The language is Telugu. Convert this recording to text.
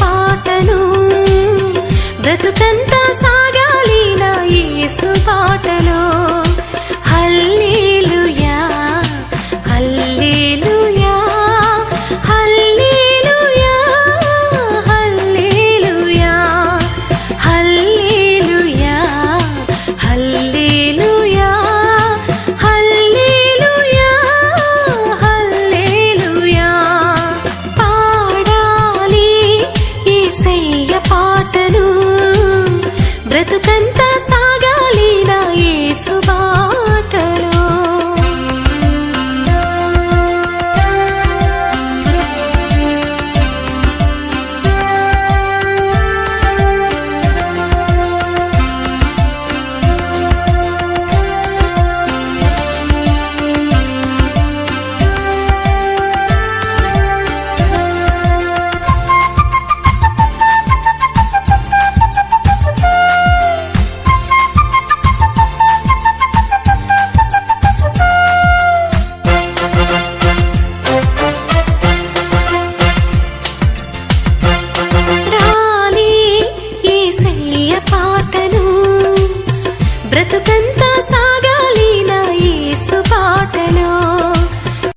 పాటను బ్రతుకంతా సా బ్రతుకంతా పాటను బ్రతుకంత